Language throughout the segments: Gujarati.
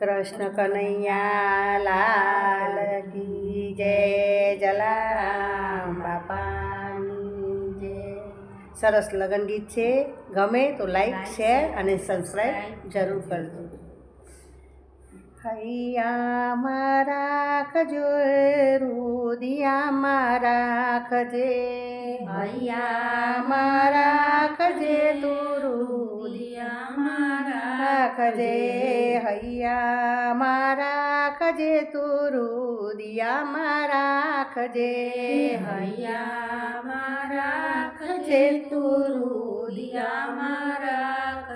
કૃષ્ણ કનૈયા લાલ કી જય જલારામ બાપાની જય. સરસ લગન ગીત છે. ગમે તો લાઈક શેર અને સબસ્ક્રાઈબ જરૂર કરજો. રાખજો રૂદિયા મારા ખજે. રાખજે મારા ખજે તું રુદિયામાં રાખજે હૈયામાં રાખજે તું ખજે હૈયા. મારા ખજે તું રુદિયામાં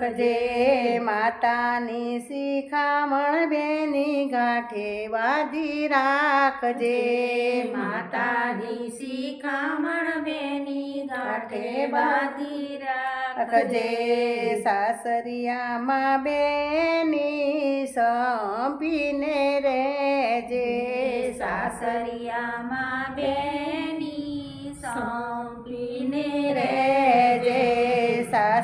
રાખજે માતાની શિખામણ બેની ગાંઠે વાદી રાખજે. માતાની શિખામણ બેની ગાંઠે બાંધી રાખજે. સાસરિયામાં બેની સંભીને રહેજે. સાસરિયામાં બેની સંપીને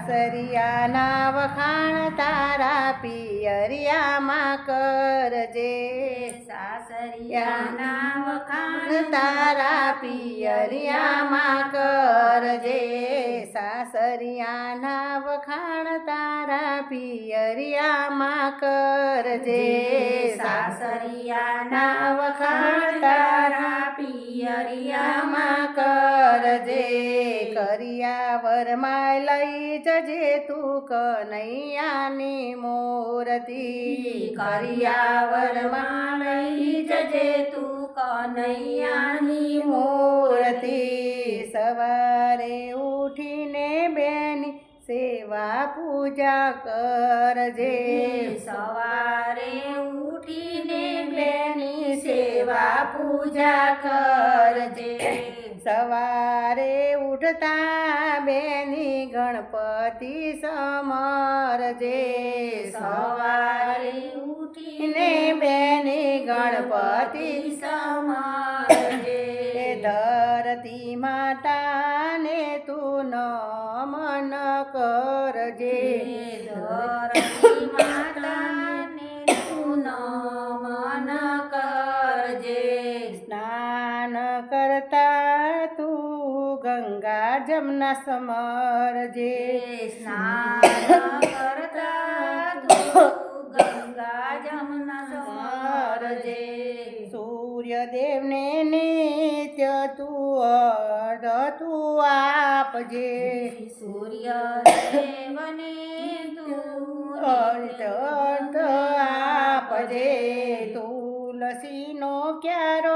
સાસરિયાના વખાણ તારા પિયરિયામાં કરજે. સાસરિયાના વખાણ તારા પિયરિયામાં કરજે. સાસરિયાના વખાણ તારા પિયરિયામાં કરજે. સાસરિયાના વખાણ તારા પિયરિયામાં કરજે. કરિયાવરમાં લઈ જજે તું કનૈયાની મૂર્તિ. કરિયાવરમાં લઈ જજે તું કનૈયાની મોરતી. સવારે ઉઠીને બેની સેવા પૂજા કરજે. સવારે ઉઠીને બેની સેવા પૂજા કરજે. સવારે ઉઠતા બેની ગણપતિ સમરજે સવારે ઉઠીને બેની ગણપતિ સમરજે ધરતી માતાને તું નમન કરજે. ધરતી જમના સમરજે સ્નાન કરતા ગંગા જમના સમરજે સૂર્યદેવને નિત્ય તું અર્ધ તું આપજે. સૂર્ય દેવને તું અર્ધ આપજે. તુલસીનો ક્યારો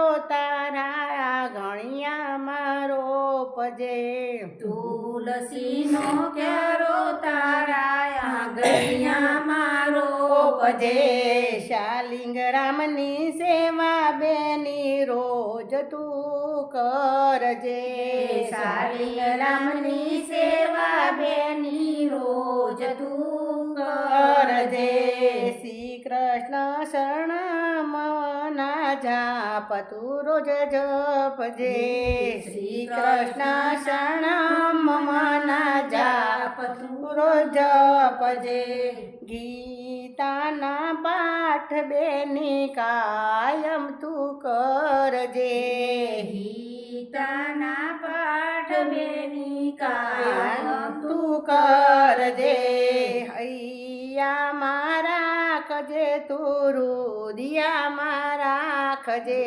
રોપજે તુલસીનો ક્યારો તારા આંગળિયામાં મારો રોપજે શાલિંગ રામની સેવા બેની રોજ તું કરજે. શાલિંગ રામની સેવા જાપ તું રોજ જપજે. શ્રી કૃષ્ણ શરણમના જાપ તું રોજ જપજે. ગીતાના પાઠ બેની કાયમ તું કરજે. ગીતાના પાઠ બેની કાયમ તું કરજે. હૈયા મારા કજે તું રુદિયા મારા ખજે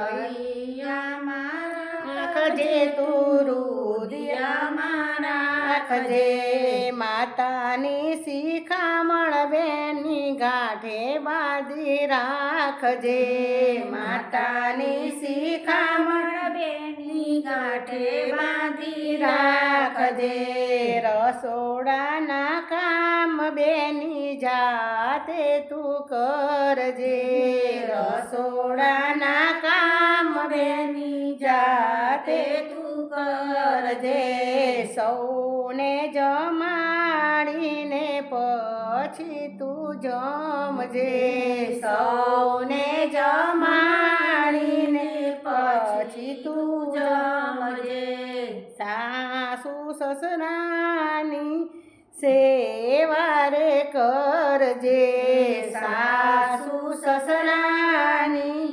હૈયા મારા રાખજે તું રુદિયા દિયા મારા રાખજે માતાની શિખામણ બેની ગાંઠે બાંધી રાખજે. માતાની શિખામણ બેની ગાંઠે બાંધી રાખજે. રસોડાના કામ બેની જાતે તું કરજે રસોડાના કામ બેની જાતે તું કરજે સૌને જમાડીને પછી તું જમજે સૌને જમાડીને પછી તું જમજે સાસુ સસરાની સેવા રે જે સાસુ સસરાની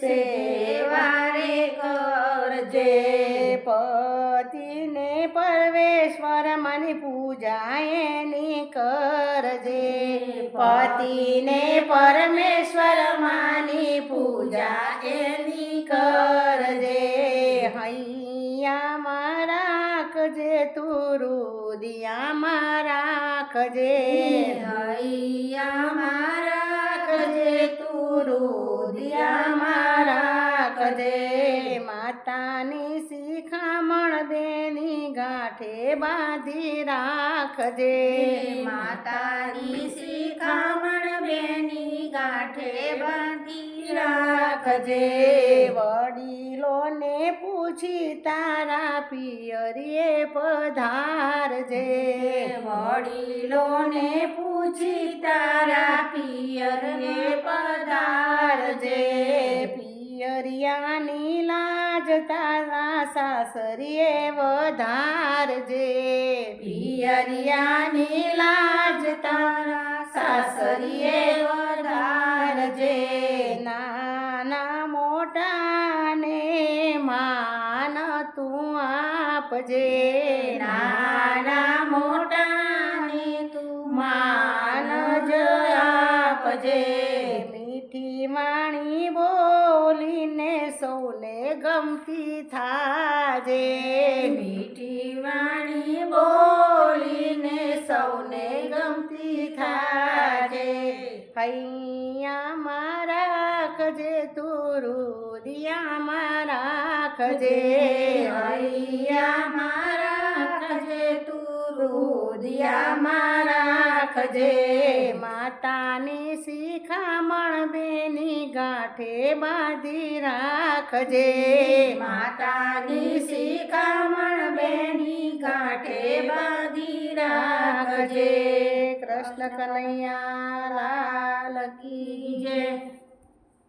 સેવા રે કરજે. પતિને પરમેશ્વર મને પૂજા એની કરજે. પતિને પરમેશ્વર માની પૂજા એની કરજે. હૈયા મારા કજે તું રૂદિયા મારા કજે હૈ બાંધી રાખજે. માતાની શિખામણ બેની ગાંઠે બાંધી રાખજે. વડીલોને પૂછી તારા પિયરીએ પધારજે. વડીલોને પૂછી તારા પિયરને પધારજે. પિયરિયાની લાજ તારા સાસરીએ વધારજે પિયરિયાની લાજ તારા સાસરીએ વધારજે નાના મોટાને માન તું આપજે. નાના મોટાને તું માન જ આપજે. મીઠી વાણી બોલીને સૌને ગમતી થાજે મીઠી વાણી બોલીને સૌને ગમતી થાજે. હૈયામાં રાખજે તું રુદિયામાં રાખજે. મારા રાખજે તું રૂદિયા રુદિયામાં રાખજે. માતાની શિખામણ બેની ગાંઠે બાંધી રાખજે. માતાની શિખામણ બેની ગાંઠે બાંધી રાખજે. કૃષ્ણ કનૈયા લાલ કી જય.